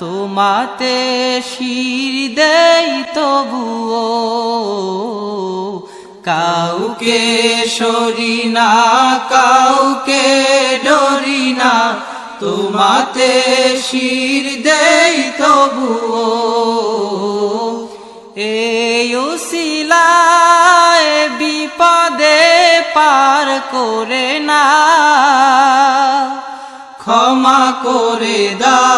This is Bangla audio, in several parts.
তোমাতে শির দেই তবুও কাউকে সরি না, কাউকে ডরি না, তোমাতে শির দেই তবুও। এই উসিলায় বিপদে পার করে না, ক্ষমা করে মাফ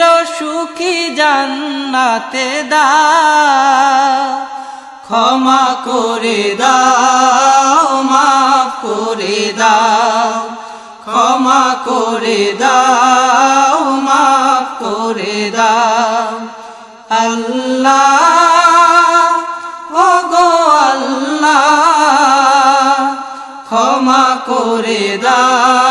সুখী জান্নাতে দা ক্ষমা করে দাও, মাফ করে দাও। ক্ষমা করে দাও, মাফ করে দাও। আল্লাহ ও গো আল্লাহ, ক্ষমা করে দাও।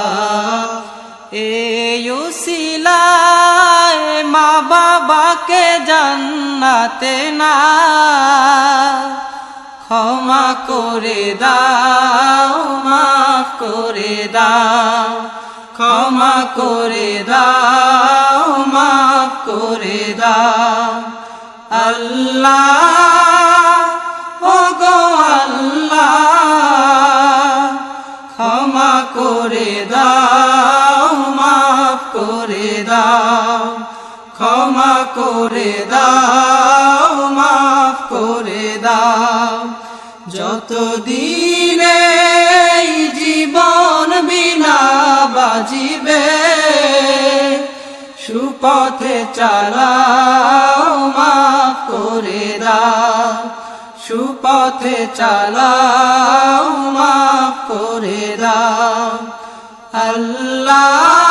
জান্নাতে না ক্ষমা করে দাও, মাফ করে দাও, ক্ষমা করে দাও, মাফ করে দাও। আল্লাহ করে দাও, মাফ করে দাও। যত দিনে জীবন বিনা বাজিবে, সুপথে চালাও, মাফ করে দাও। সুপথে চালাও, মাফ করে দাও। আল্লাহ